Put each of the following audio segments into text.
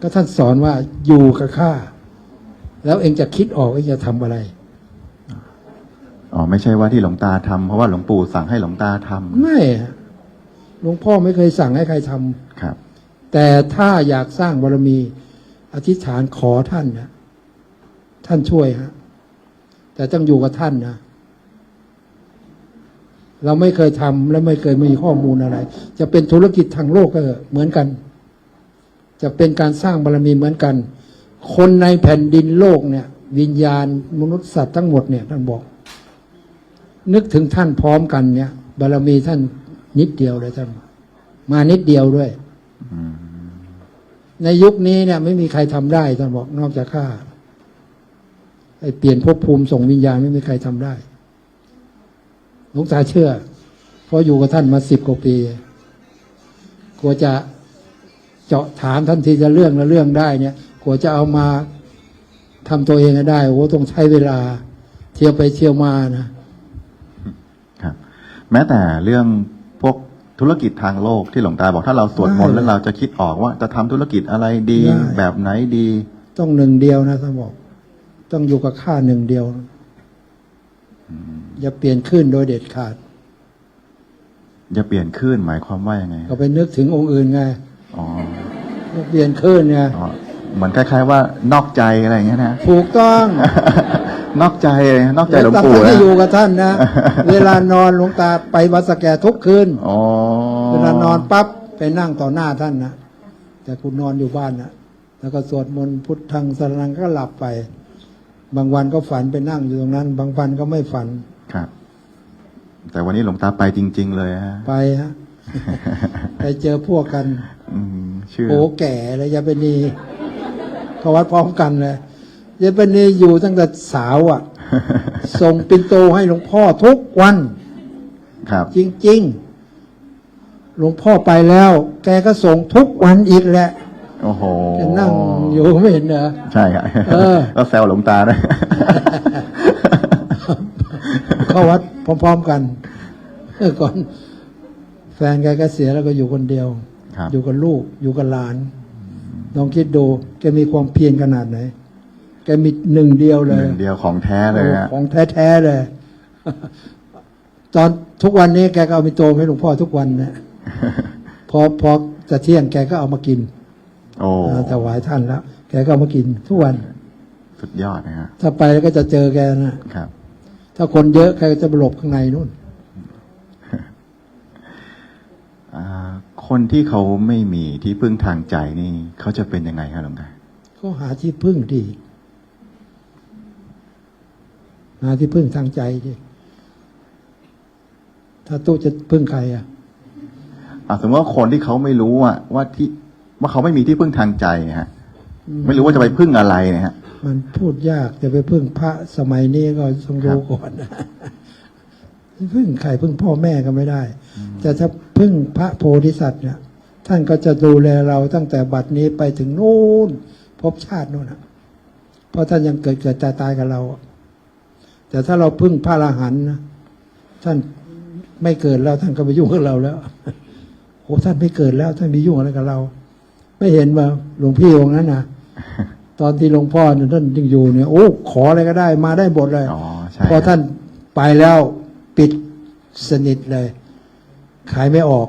ก็ท่านสอนว่าอยู่กับข้าแล้วเองจะคิดออกเองจะทำอะไรอ๋อไม่ใช่ว่าที่หลวงตาทำเพราะว่าหลวงปู่สั่งให้หลวงตาทำไม่ฮะหลวงพ่อไม่เคยสั่งให้ใครทำครับ แต่ถ้าอยากสร้างบารมี อธิษฐานขอท่านนะท่านช่วยฮะแต่ต้องอยู่กับท่านนะเราไม่เคยทำและไม่เคยมีข้อมูลอะไร จะเป็นธุรกิจทางโลกก็เหมือนกัน จะเป็นการสร้างบารมีเหมือนกัน คนในแผ่นดินโลกเนี่ย วิญญาณมนุษย์สัตว์ทั้งหมดเนี่ยท่านบอก นึกถึงท่านพร้อมกันเนี่ย บารมีท่านนิดเดียวเลยท่านมานิดเดียวด้วยในยุคนี้เนี่ย ไม่มีใครทำได้ท่านบอกนอกจากข้าไอ้เปลี่ยนภพภูมิส่งวิญญาณไม่มีใครทำได้หลวงตาเชื่อ เพราะอยู่กับท่านมาสิบกว่าปีกลัวจะ เจาะถามท่านทีจะเรื่องละเรื่องได้เนี่ยกลัวจะเอามาทำตัวเองให้ได้โอ้โหต้องใช้เวลา เที่ยวไปเที่ยวมานะครับ แม้แต่เรื่องพวกธุรกิจทางโลกที่หลวงตาบอกถ้าเราสวดมนต์ได้แล้วเราจะคิดออกว่าจะทำธุรกิจอะไรดีได้แบบไหนดี ต้องหนึ่งเดียวนะท่านบอก ต้องอยู่กับข้าหนึ่งเดียวอย่าเปลี่ยนขึ้นโดยเด็ดขาดจะเปลี่ยนคลื่นหมายความว่ายังไงก็ไปนึกถึงองค์อื่นไง อ๋ออย่าเปลี่ยนขึ้นไงอ๋อเหมือนคล้าย ๆ ว่านอกใจอะไรอย่างเงี้ยนะ ถูกต้องนอกใจเลยนอกใจหลวงตาปู่ท่านนะให้อยู่กับท่านนะ เวลานอนหลวงตาไปวัดสแกทุกคืนอ๋อเวลานอนปั๊บไปนั่งต่อหน้าท่านนะแต่คุณนอนอยู่บ้านนะแล้วก็สวดมนต์พุทธังสรนังก็หลับไป บางวันก็ฝันไปนั่งอยู่ตรงนั้น บางวันก็ไม่ฝันครับ แต่วันนี้หลวงตาไปจริง ๆ เลยฮะไปฮะไปเจอพวกกันอืม ชื่อ โอ้แก่เลยยาเปนีเขาวัดพร้อมกันเลยยาเปนีอยู่ตั้งแต่สาวอะ ส่งปินโตให้หลวงพ่อทุกวัน ครับ จริง ๆ หลวงพ่อไปแล้ว แกก็ส่งทุกวันอีกแหละโอ้โหแกนั่งอยู่ไม่เห็นเหรอ ใช่ครับเออ ก็แซวหลวงตาด้วยเข้าวัดพร้อม ๆ กันเออก่อน แฟนแกก็เสียแล้วก็อยู่คนเดียวครับ อยู่กับลูก อยู่กับหลานลองคิดดูแกมีความเพียรขนาดไหน แกมีหนึ่งเดียวเลหยนึ่งเดียวของแท้เลยฮะของแท้ๆเลย ตอนทุกวันนี้แกก็เอามิโตให้หลวงพ่อทุกวันนะพอพอจะเที่ยงแกก็เอามากิน โอ้อ่าถวายท่านแล้วแกก็เอามากินทุกวัน สุดยอดนะฮะถ้าไปแล้วก็จะเจอแกนะครับ ถ้าคนเยอะแกก็จะไปหลบข้างในนู่นอ่า คนที่เขาไม่มีที่พึ่งทางใจนี่เขาจะเป็นยังไงครับหลวงตาก็หาที่พึ่งดีหาที่พึ่งทางใจดิถ้าตู้จะพึ่งใครอะอ่าสมมติว่าคนที่เขาไม่รู้ว่าว่าที่ว่าเขาไม่มีที่พึ่งทางใจฮะ ไม่รู้ว่าจะไปพึ่งอะไรเนะฮะ มันพูดยากจะไปพึ่งพระสมัยนี้ก็ต้องรู้ก่อนนะ พึ่งใครพึ่งพ่อแม่ก็ไม่ได้ แต่ถ้าพึ่งพระโพธิสัตว์เนี่ยท่านก็จะดูแลเราตั้งแต่บัดนี้ไปถึงนู่นภพชาตินู่นนะเพราะท่านยังเกิดเกิดตายตายกับเราอะแต่ถ้าเราพึ่งพระอรหันต์นะท่านไม่เกิดแล้วท่านก็ไปยุ่งกับเราแล้วโอ้ท่านไม่เกิดแล้วท่านไปยุ่งอะไรกับเรา ไม่เห็นว่าหลวงพี่องค์นั้นนะตอนที่หลวงพ่อเนี่ยท่านยังอยู่เนี่ยโอ้ขออะไรก็ได้มาได้หมดเลยอ๋อใช่พอท่านไปแล้วปิด สนิทเลย ขายไม่ออก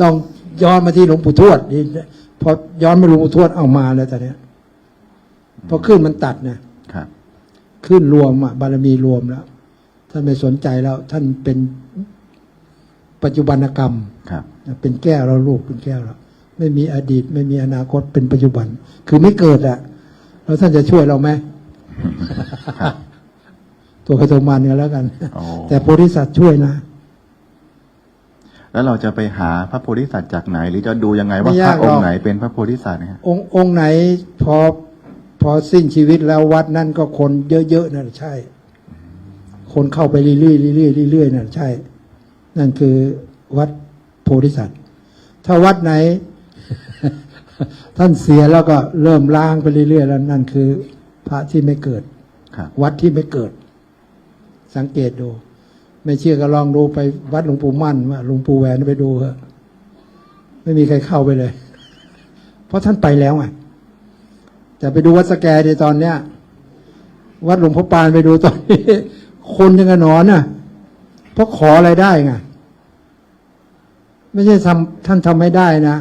ต้องย้อนมาที่หลวงปู่ทวดนี่พอย้อนมาหลวงปู่ทวดเอามาเลยตอนเนี้ยพอขึ้นมันตัดนะครับ ขึ้นรวมอะบารมีรวมแล้ว ท่านไม่สนใจแล้ว ท่านเป็นปัจจุบันกรรมครับ เป็นแก้วแล้วลูกเป็นแก้วแล้วไม่มีอดีต ไม่มีอนาคตเป็นปัจจุบัน คือไม่เกิดอะแล้วท่านจะช่วยเราไหม ตัวใครตัวมันกันแล้วกัน โอ้ แต่โพธิสัตว์ช่วยนะ แล้วเราจะไปหาพระโพธิสัตว์จากไหน หรือจะดูยังไงว่าไม่พยาระกหรอก องค์ไหนเป็นพระโพธิสัตว์นะฮะองค์องค์ไหนพอพอสิ้นชีวิตแล้ววัดนั่นก็คนเยอะๆนั่นใช่ คนเข้าไปเรื่อยๆเรื่อยๆเรื่อยๆนั่นใช่ นั่นคือวัดโพธิสัตว์ ถ้าวัดไหน ท่านเสียแล้วก็เริ่มล้างไปเรื่อยๆแล้วนั่นคือ พระที่ไม่เกิด ครับ วัดที่ไม่เกิด สังเกตดู ไม่เชื่อก็ลองดูไปวัดหลวงปู่มั่นว่าหลวงปู่แหวนไปดูเถอะไม่มีใครเข้าไปเลย เพราะท่านไปแล้วไงแต่ไปดูวัดสแกในตอนเนี้ย วัดหลวงพ่อปานไปดูตอนนี้คนยังกับหนอนน่ะเพราะขออะไรได้ไงไม่ใช่ทำท่านทำไม่ได้นะ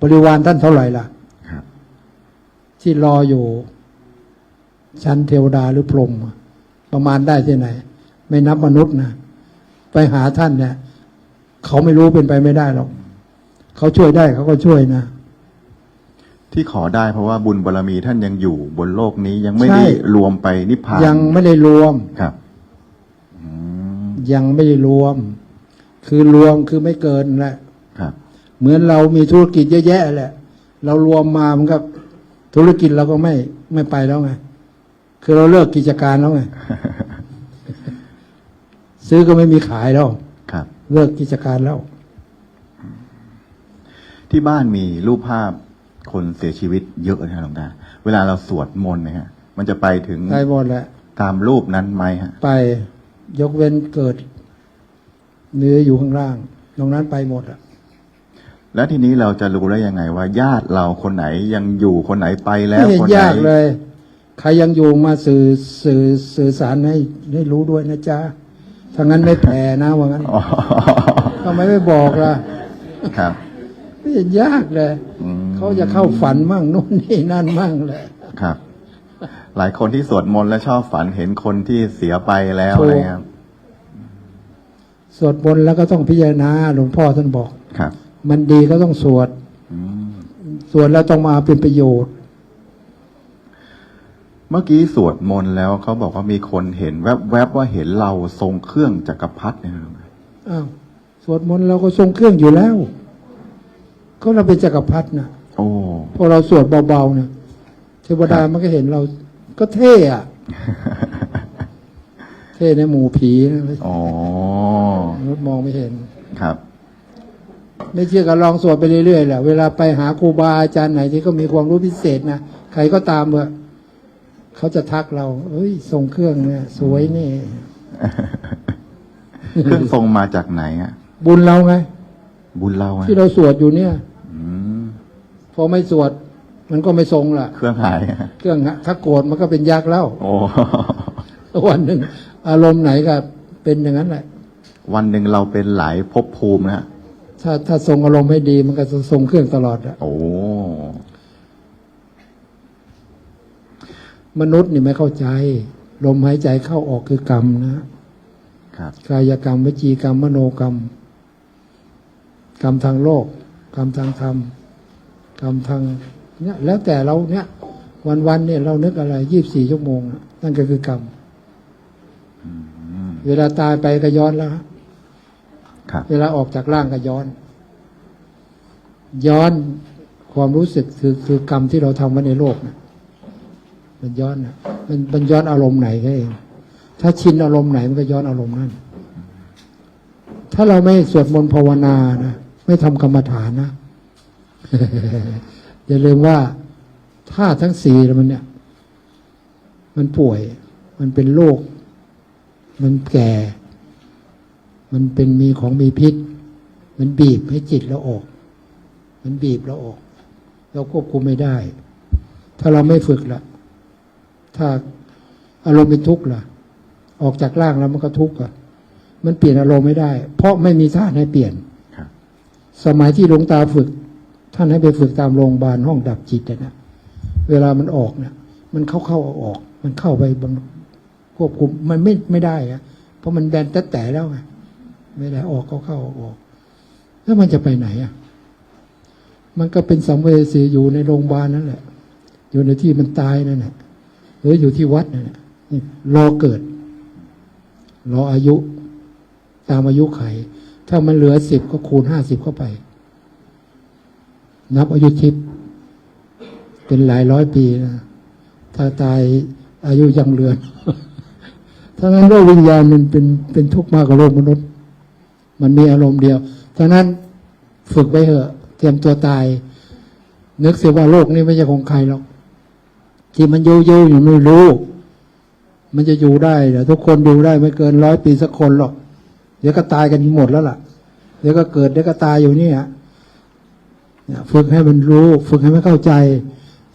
บริวารท่านเท่าไหร่ล่ะครับที่รออยู่ชั้นเทวดาหรือพรหมอะประมาณได้ที่ไหน ไม่นับมนุษย์นะไปหาท่านเนี่ยเขาไม่รู้เป็นไปไม่ได้หรอกเขาช่วยได้เขาก็ช่วยนะที่ขอได้เพราะว่าบุญบารมีท่านยังอยู่บนโลกนี้ยังไม่ใช่ได้รวมไปนิพพานยังไม่ได้รวมครับอืมยังไม่ได้รวม คือรวมคือไม่เกินแหละครับ เหมือนเรามีธุรกิจเยอะแยะแหละ เรารวมมามันก็ธุรกิจเราก็ไม่ไม่ไปแล้วไงคือเราเลิกกิจการแล้วไง ซื้อก็ไม่มีขายแล้วครับ เลิกกิจการแล้ว ที่บ้านมีรูปภาพคนเสียชีวิตเยอะนะหลวงตาเวลาเราสวดมนต์นะฮะ มันจะไปถึงได้หมดแหละตามรูปนั้นไหมฮะ ไปยกเว้นเกิด เนื้ออยู่ข้างล่าง ตรงนั้นไปหมดอะแล้วทีนี้เราจะรู้ได้ยังไงว่า ญาติเราคนไหนยังอยู่คนไหนไปแล้ไม่วเห็นคนไหนยากเลย ใครยังอยู่มาสื่อสื่อสื่อสารให้ให้รู้ด้วยนะจ๊ะ ถ้างั้นไม่แผ่นะว่างั้นอ๋อทำไมไม่บอกล่ะ ครับ ไม่เห็นยากเลย อืม เขาจะเข้าฝันมั่งนู่นนี่นั่นมั่งเลยครับ หลายคนที่สวดมนต์และชอบฝันเห็นคนที่เสียไปแล้วถูกอะไรครับสวดมนต์แล้วก็ต้องพิจารณาหลวงพ่อท่านบอก ครับ มันดีก็ต้องสวด อืม สวดแล้วต้องมาเป็นประโยชน์ เมื่อกี้สวดมนต์แล้วเขาบอกว่ามีคนเห็นแวบๆว่าเห็นเราทรงเครื่องจักรพรรดิเนี่ยอ้าวสวดมนต์เราก็ทรงเครื่องอยู่แล้ว ก็เราเป็นจักรพรรดินะโอ้พอเราสวดเบาๆเนี่ยเทวดามันก็เห็นเรา ก็เท่อะเท่ในหมู่ผีนะอ๋อมนุษย์มองไม่เห็นครับ ไม่เชื่อก็ลองสวดไปเรื่อยๆแหละเวลาไปหาครูบาอาจารย์ไหนที่เขามีความรู้พิเศษนะใครก็ตามเถอะ เขาจะทักเรา เอ้ยทรงเครื่องเนี่ย สวยนี่ เครื่องทรงมาจากไหนอะบุญเราไง บุญเราอะที่เราสวดอยู่เนี่ยอืมพอไม่สวด มันก็ไม่ทรงล่ะ เครื่องหายอะเครื่องถ้าโกรธมันก็เป็นยักษ์แล้วโอ้วันหนึ่งอารมณ์ไหนก็เป็นอย่างนั้นแหละ วันหนึ่งเราเป็นหลายภพภูมินะถ้าถ้าทรงอารมณ์ให้ดีมันก็จะทรงเครื่องตลอดอะโอ้ มนุษย์นี่ไม่เข้าใจ ลมหายใจเข้าออกคือกรรมนะครับกายกรรมวจีกรรมมโนกรรม กรรมทางโลก กรรมทางธรรม กรรมทางเนี่ยแล้วแต่เราเนี่ยวันวันๆเนี่ยเรานึกอะไรยี่บสี่ชั่วโมงน่ะนั่นก็คือกรรมเวลาตายไปก็ย้อนแล้วฮะครับเวลาออกจากร่างก็ย้อน ย้อนความรู้สึกคือคือกรรมที่เราทำไว้ในโลกนะ มันย้อนนะมันมันย้อนอารมณ์ไหนก็เอง ถ้าชินอารมณ์ไหนมันก็ย้อนอารมณ์นั้นถ้าเราไม่สวดมนต์ภาวนานะไม่ทำกรรมฐานนะอย่าลืมว่าธาตุทั้งสี่มันเนี่ย มันป่วย มันเป็นโรคมันแก่ มันเป็นมีของมีพิษ มันบีบให้จิตเราออก มันบีบเราออก เราควบคุมไม่ได้ ถ้าเราไม่ฝึกละ ถ้าอารมณ์เป็นทุกข์ล่ะ ออกจากร่างแล้วมันก็ทุกข์อะมันเปลี่ยนอารมณ์ไม่ได้ เพราะไม่มีธาตุให้เปลี่ยนครับสมัยที่หลวงตาฝึก ท่านให้ไปฝึกตามโรงพยาบาลห้องดับจิตอะนะเวลามันออกเนี่ยมันเข้าเข้าออกออก มันเข้าไปบางควบคุมมันไม่ไม่ได้อะเพราะมันแบนแต่แต่แล้วไงไม่ได้ออกเข้าเข้าออกออก แล้วมันจะไปไหนอะมันก็เป็นสัมเวสีอยู่ในโรงพยาบาลนั่นแหละ อยู่ในที่มันตายนั่นแหละ หรืออยู่ที่วัดนั่นแหละนี่รอเกิด รออายุ ตามอายุไข ถ้ามันเหลือสิบก็คูณห้าสิบเข้าไป นับอายุทิพย์เป็นหลายร้อยปีนะถ้าตายอายุยังเหลือนถ้างั้นโลกวิญญาณมันเป็นเป็นทุกข์มากกว่าโลกมนุษย์ มันมีอารมณ์เดียวฉะนั้นฝึกไว้เถอะ เตรียมตัวตาย นึกเสียว่าโลกนี้ไม่ใช่ของใครหรอก ที่มันโยโย่อยู่ไม่รู้ มันจะอยู่ได้เหรอทุกคนอยู่ได้ไม่เกินร้อยปีสักคนหรอก เดี๋ยวก็ตายกันหมดแล้วล่ะ เดี๋ยวก็เกิดเดี๋ยวก็ตายอยู่นี่ยเนี่ยฝึกให้มันรู้ ฝึกให้มันเข้าใจ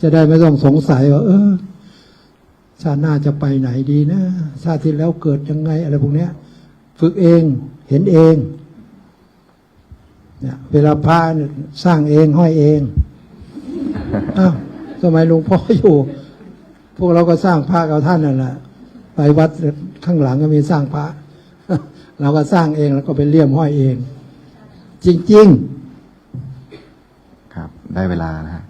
จะได้ไม่ต้องสงสัยว่าเออชาติหน้าจะไปไหนดีนะชาติที่แล้วเกิดยังไง อะไรพวกเนี้ย ฝึกเองเห็นเองเนี่ยเวลาพระสร้างเองห้อยเองอ้าวสมัยหลวงพ่ออยู่ พวกเราก็สร้างพระกับท่านนั่นแหละไปวัดข้างหลังก็มีสร้างพระ เราก็สร้างเองแล้วก็ไปเลี่ยมห้อยเอง จริง ๆ ครับ ได้เวลานะฮะ